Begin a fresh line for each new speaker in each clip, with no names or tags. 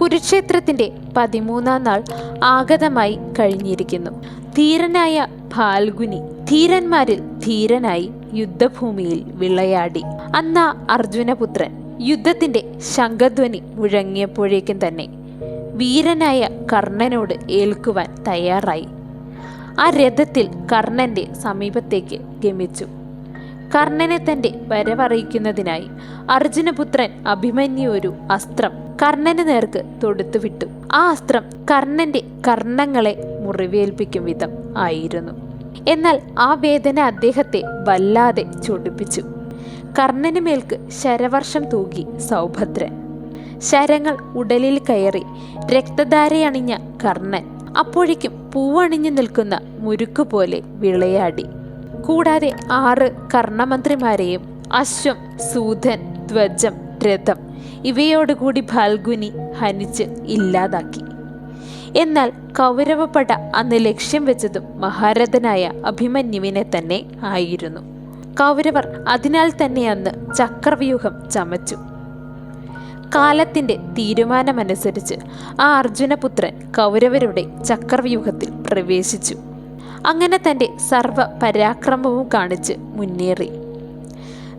കുരുക്ഷേത്രത്തിന്റെ പതിമൂന്നാം നാൾ ആഗതമായി കഴിഞ്ഞിരിക്കുന്നു. ധീരനായ ഫാൽഗുനി ധീരന്മാരിൽ ധീരനായി യുദ്ധഭൂമിയിൽ വിളയാടി. അന്ന അർജുനപുത്രൻ യുദ്ധത്തിന്റെ ശംഖധ്വനി മുഴങ്ങിയപ്പോഴേക്കും തന്നെ വീരനായ കർണനോട് ഏൽക്കുവാൻ തയ്യാറായി. ആ രഥത്തിൽ കർണന്റെ സമീപത്തേക്ക് ഗമിച്ചു. കർണനെ തന്റെ വരവറിയിക്കുന്നതിനായി അർജുനപുത്രൻ അഭിമന്യു ഒരു അസ്ത്രം കർണന് നേർക്ക് തൊടുത്തു വിട്ടു. ആ അസ്ത്രം കർണന്റെ കർണങ്ങളെ മുറിവേൽപ്പിക്കും വിധം ആയിരുന്നു. എന്നാൽ ആ വേദന അദ്ദേഹത്തെ വല്ലാതെ ചൊടിപ്പിച്ചു. കർണന് മേൽക്ക് ശരവർഷം തൂകി സൗഭദ്രൻ. ശരങ്ങൾ ഉടലിൽ കയറി രക്തധാരയണിഞ്ഞ കർണൻ അപ്പോഴേക്കും പൂവണിഞ്ഞു നിൽക്കുന്ന മുരുക്ക് പോലെ വിളയാടി. കൂടാതെ ആറ് കർണമന്ത്രിമാരെയും അശ്വം സൂതൻ ധ്വജം രഥം ഇവയോടുകൂടി ഫാൽഗുനി ഹനിച്ച് ഇല്ലാതാക്കി. എന്നാൽ കൗരവപ്പട അന്ന് ലക്ഷ്യം വെച്ചതും മഹാരഥനായ അഭിമന്യുവിനെ തന്നെ ആയിരുന്നു. കൗരവർ അതിനാൽ തന്നെ അന്ന് ചക്രവ്യൂഹം ചമച്ചു. കാലത്തിന്റെ തീരുമാനമനുസരിച്ച് ആ അർജുനപുത്രൻ കൗരവരുടെ ചക്രവ്യൂഹത്തിൽ പ്രവേശിച്ചു. അങ്ങനെ തന്റെ സർവ പരാക്രമവും കാണിച്ച് മുന്നേറി.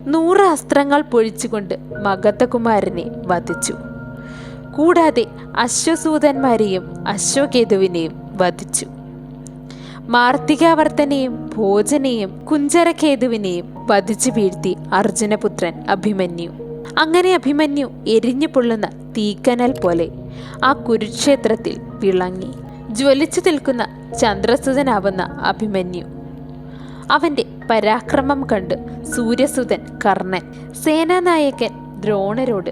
നൂറ് അസ്ത്രങ്ങൾ പൊഴിച്ചുകൊണ്ട് മഗധകുമാരനെ വധിച്ചു. കൂടാതെ അശ്വസൂതന്മാരെയും അശ്വകേതുവിനെയും വധിച്ചു. മാർത്തികാവർത്തനെയും ഭോജനെയും കുഞ്ചരകേതുവിനെയും വധിച്ചു വീഴ്ത്തി അർജുനപുത്രൻ അഭിമന്യു. അങ്ങനെ അഭിമന്യു എരിഞ്ഞു പൊള്ളുന്ന തീക്കനൽ പോലെ ആ കുരുക്ഷേത്രത്തിൽ വിളങ്ങി. ജ്വലിച്ചു നിൽക്കുന്ന ചന്ദ്രസുതനാവുന്ന അഭിമന്യു. അവന്റെ പരാക്രമം കണ്ട് സൂര്യസുതൻ കർണൻ സേനാനായകൻ ദ്രോണരോട്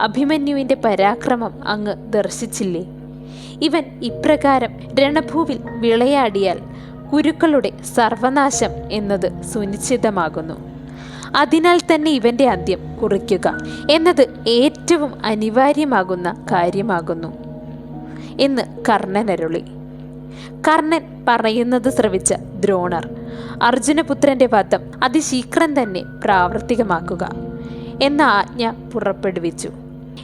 അഭിമന്യുവിന്റെ പരാക്രമം അങ്ങ് ദർശിച്ചില്ലേ? ഇവൻ ഇപ്രകാരം രണഭൂവിൽ വിളയാടിയാൽ കുരുക്കളുടെ സർവനാശം എന്നത് സുനിശ്ചിതമാകുന്നു. അതിനാൽ തന്നെ ഇവന്റെ അന്ത്യം കുറിക്കുക എന്നത് ഏറ്റവും അനിവാര്യമാകുന്ന കാര്യമാകുന്നു എന്ന് കർണനരുളി. കർണൻ പറയുന്നത് ശ്രവിച്ച ദ്രോണർ. അർജുനപുത്രന്റെ പദം അതിശീഘ്രം തന്നെ പ്രാവർത്തികമാക്കുക എന്ന ആജ്ഞ പുറപ്പെടുവിച്ചു.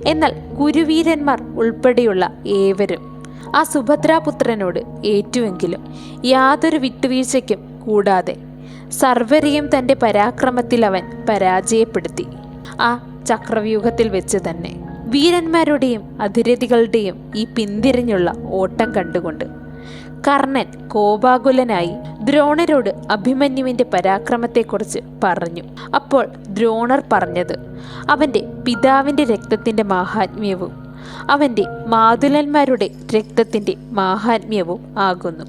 എന്നാൽ ഗുരുവീരന്മാർ ഉൾപ്പെടെയുള്ള ഏവരും ആ സുഭദ്രാപുത്രനോട് ഏറ്റുവെങ്കിലും യാതൊരു വിട്ടുവീഴ്ചയ്ക്കും കൂടാതെ സർവരെയും തന്റെ പരാക്രമത്തിൽ അവൻ പരാജയപ്പെടുത്തി. ആ ചക്രവ്യൂഹത്തിൽ വെച്ച് തന്നെ വീരന്മാരുടെയും അതിരഥികളുടെയും ഈ പിന്തിരിഞ്ഞുള്ള ഓട്ടം കണ്ടുകൊണ്ട് കർണൻ കോപാകുലനായി ദ്രോണരോട് അഭിമന്യുവിന്റെ പരാക്രമത്തെക്കുറിച്ച് പറഞ്ഞു. അപ്പോൾ ദ്രോണർ പറഞ്ഞത് അവന്റെ പിതാവിന്റെ രക്തത്തിന്റെ മാഹാത്മ്യവും അവന്റെ മാതുലന്മാരുടെ രക്തത്തിന്റെ മാഹാത്മ്യവും ആകുന്നു.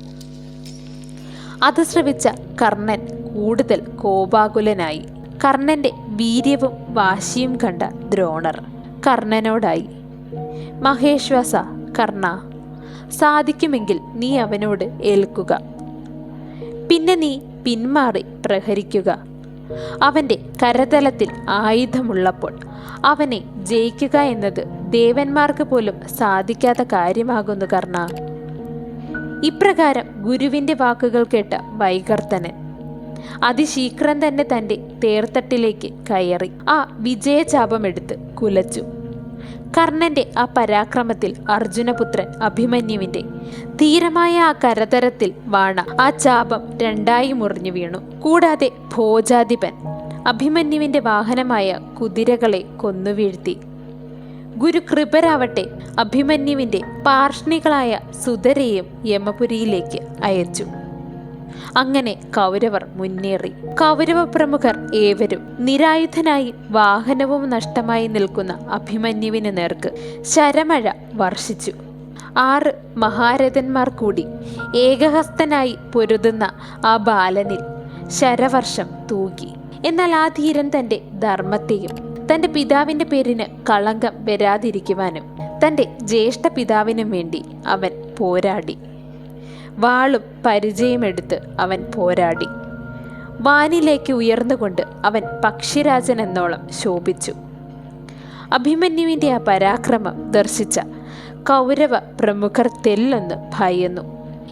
അത് ശ്രവിച്ച കർണൻ കൂടുതൽ കോപാകുലനായി. കർണന്റെ വീര്യവും വാശിയും കണ്ട ദ്രോണർ കർണനോടായി മഹേശ്വാസ കർണ സാധിക്കുമെങ്കിൽ നീ അവനോട് ഏൽക്കുക. പിന്നെ നീ പിന്മാറി പ്രഹരിക്കുക. അവന്റെ കരതലത്തിൽ ആയുധമുള്ളപ്പോൾ അവനെ ജയിക്കുക എന്നത് ദേവന്മാർക്ക് പോലും സാധിക്കാത്ത കാര്യമാകുന്നു കർണ. ഇപ്രകാരം ഗുരുവിന്റെ വാക്കുകൾ കേട്ട വൈകർത്തനൻ അതിശീഘ്രം തന്നെ തന്റെ തേർത്തട്ടിലേക്ക് കയറി ആ വിജയചാപമെടുത്ത് കുലച്ചു. കർണന്റെ ആ പരാക്രമത്തിൽ അർജുനപുത്രൻ അഭിമന്യുവിന്റെ ധീരമായ ആ കരതരത്തിൽ വാണ ആ ചാപം രണ്ടായി മുറിഞ്ഞു വീണു. കൂടാതെ ഭോജാധിപൻ അഭിമന്യുവിന്റെ വാഹനമായ കുതിരകളെ കൊന്നുവീഴ്ത്തി ഗുരു കൃപരാവട്ടെ അഭിമന്യുവിന്റെ പാർഷ്ണികളായ സുതരെയും യമപുരിയിലേക്ക് അയച്ചു. അങ്ങനെ കൗരവർ മുന്നേറി. കൗരവ പ്രമുഖർ ഏവരും നിരായുധനായി വാഹനവും നഷ്ടമായി നിൽക്കുന്ന അഭിമന്യുവിന് നേർക്ക് ശരമഴ വർഷിച്ചു. ആറ് മഹാരഥന്മാർ കൂടി ഏകഹസ്തനായി പൊരുതുന്ന ആ ബാലനിൽ ശരവർഷം തൂകി. എന്നാൽ ആ ധീരൻ തന്റെ ധർമ്മത്തെയും തന്റെ പിതാവിന്റെ പേരിന് കളങ്കം വരാതിരിക്കുവാനും തന്റെ ജ്യേഷ്ഠ പിതാവിനും വേണ്ടി അവൻ പോരാടി. വാളും പരിചയമെടുത്ത് അവൻ പോരാടി. വാനിലേക്ക് ഉയർന്നുകൊണ്ട് അവൻ പക്ഷിരാജൻ എന്നോളം ശോഭിച്ചു. അഭിമന്യുവിന്റെ ആ പരാക്രമം ദർശിച്ച കൗരവ പ്രമുഖർ തെല്ലൊന്ന് ഭയന്നു.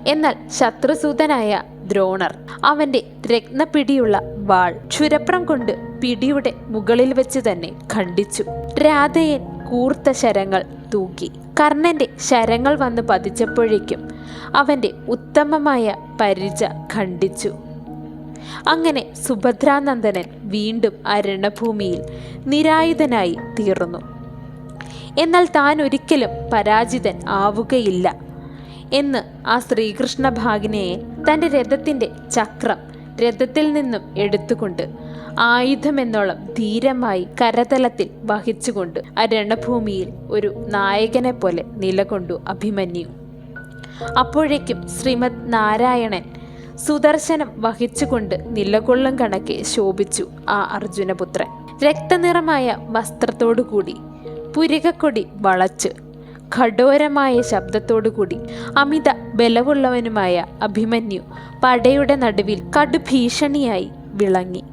എന്നാൽ ശത്രുസൂതനായ ദ്രോണർ അവന്റെ രക്തപിടിയുള്ള വാൾ ക്ഷുരപ്രം കൊണ്ട് പിടിയുടെ മുകളിൽ വെച്ച് തന്നെ ഖണ്ഡിച്ചു. രാധയൻ കൂർത്ത ശരങ്ങൾ തൂക്കി. കർണന്റെ ശരങ്ങൾ വന്ന് പതിച്ചപ്പോഴേക്കും അവന്റെ ഉത്തമമായ പരിച ഖണ്ഡിച്ചു. അങ്ങനെ സുഭദ്രാനന്ദനൻ വീണ്ടും അരണഭൂമിയിൽ രണഭൂമിയിൽ നിരായുധനായി തീർന്നു. എന്നാൽ താൻ ഒരിക്കലും പരാജിതൻ ആവുകയില്ല എന്ന് ആ ശ്രീകൃഷ്ണ ഭാഗിനെയെ തന്റെ രഥത്തിന്റെ ചക്രം രഥത്തിൽ നിന്നും എടുത്തുകൊണ്ട് ആയുധമെന്നോളം ധീരമായി കരതലത്തിൽ വഹിച്ചുകൊണ്ട് ആ രണഭൂമിയിൽ ഒരു നായകനെ പോലെ നിലകൊണ്ടു അഭിമന്യു. അപ്പോഴേക്കും ശ്രീമദ് നാരായണൻ സുദർശനം വഹിച്ചുകൊണ്ട് നിലകൊള്ളും കണക്കെ ശോഭിച്ചു ആ അർജുനപുത്രൻ. രക്തനിറമായ വസ്ത്രത്തോടുകൂടി പുരികക്കൊടി വളച്ച് ഘടോരമായ ശബ്ദത്തോടുകൂടി അമിത ബലവുള്ളവനുമായ അഭിമന്യു പടയുടെ നടുവിൽ കടുഭീഷണിയായി വിളങ്ങി.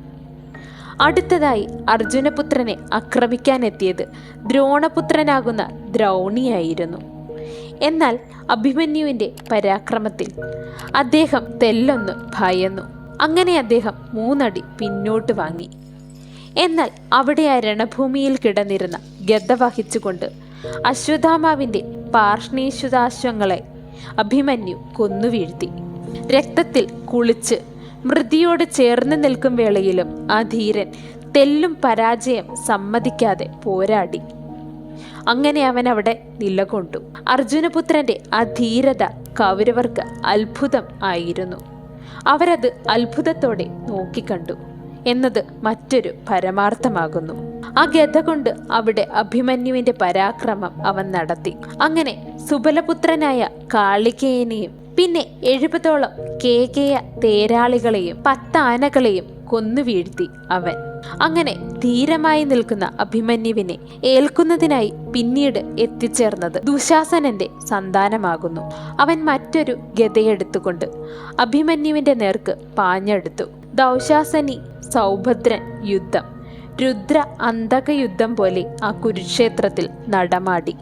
അടുത്തതായി അർജുനപുത്രനെ ആക്രമിക്കാനെത്തിയത് ദ്രോണപുത്രനാകുന്ന ദ്രൗണിയായിരുന്നു. എന്നാൽ അഭിമന്യുവിന്റെ പരാക്രമത്തിൽ അദ്ദേഹം തെല്ലൊന്ന് ഭയന്നു. അങ്ങനെ അദ്ദേഹം മൂന്നടി പിന്നോട്ട് വാങ്ങി. എന്നാൽ അവിടെ ആ രണഭൂമിയിൽ കിടന്നിരുന്ന ഗദ്ദ വഹിച്ചുകൊണ്ട് അശ്വത്ഥാമാവിന്റെ പാർഷ്ണീശ്വതാശ്വങ്ങളെ അഭിമന്യു കൊന്നു വീഴ്ത്തി. രക്തത്തിൽ കുളിച്ച് മൃതിയോട് ചേർന്ന് നിൽക്കും വേളയിലും ആ ധീരൻ തെല്ലും പരാജയം സമ്മതിക്കാതെ പോരാടി. അങ്ങനെ അവൻ അവിടെ നിലകൊണ്ടു. അർജുനപുത്രന്റെ ആ ധീരത കൗരവർക്ക് അത്ഭുതം ആയിരുന്നു. അവരത് അത്ഭുതത്തോടെ നോക്കിക്കണ്ടു. എന്നത് മറ്റൊരു പരമാർത്ഥമാകുന്നു. ആ ഗത കൊണ്ട് അവിടെ അഭിമന്യുവിന്റെ പരാക്രമം അവൻ നടത്തി. അങ്ങനെ സുബലപുത്രനായ കാളികേയനെയും പിന്നെ എഴുപതോളം കേകേയ തേരാളികളെയും പത്താനകളെയും കൊന്നു വീഴ്ത്തി അവൻ. അങ്ങനെ ധീരമായി നിൽക്കുന്ന അഭിമന്യുവിനെ ഏൽക്കുന്നതിനായി പിന്നീട് എത്തിച്ചേർന്നത് ദുശാസനന്റെ സന്താനമാകുന്നു. അവൻ മറ്റൊരു ഗതയെടുത്തുകൊണ്ട് അഭിമന്യുവിന്റെ നേർക്ക് പാഞ്ഞെടുത്തു. ദൗശാസനി സൗഭദ്രൻ യുദ്ധം. രുദ്ര അന്തക യുദ്ധം പോലെ ആ കുരുക്ഷേത്രത്തിൽ നടമാടി.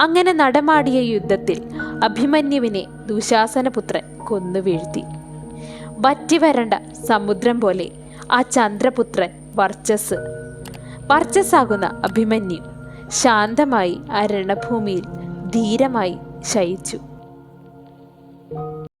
അങ്ങനെ നടമാടിയ യുദ്ധത്തിൽ അഭിമന്യുവിനെ ദുശാസനപുത്രൻ കൊന്നു വീഴ്ത്തി. വറ്റിവരണ്ട സമുദ്രം പോലെ ആ ചന്ദ്രപുത്രൻ വർച്ചസ് വർച്ചസ്സാകുന്ന അഭിമന്യു ശാന്തമായി ആ രണഭൂമിയിൽ ധീരമായി ശയിച്ചു.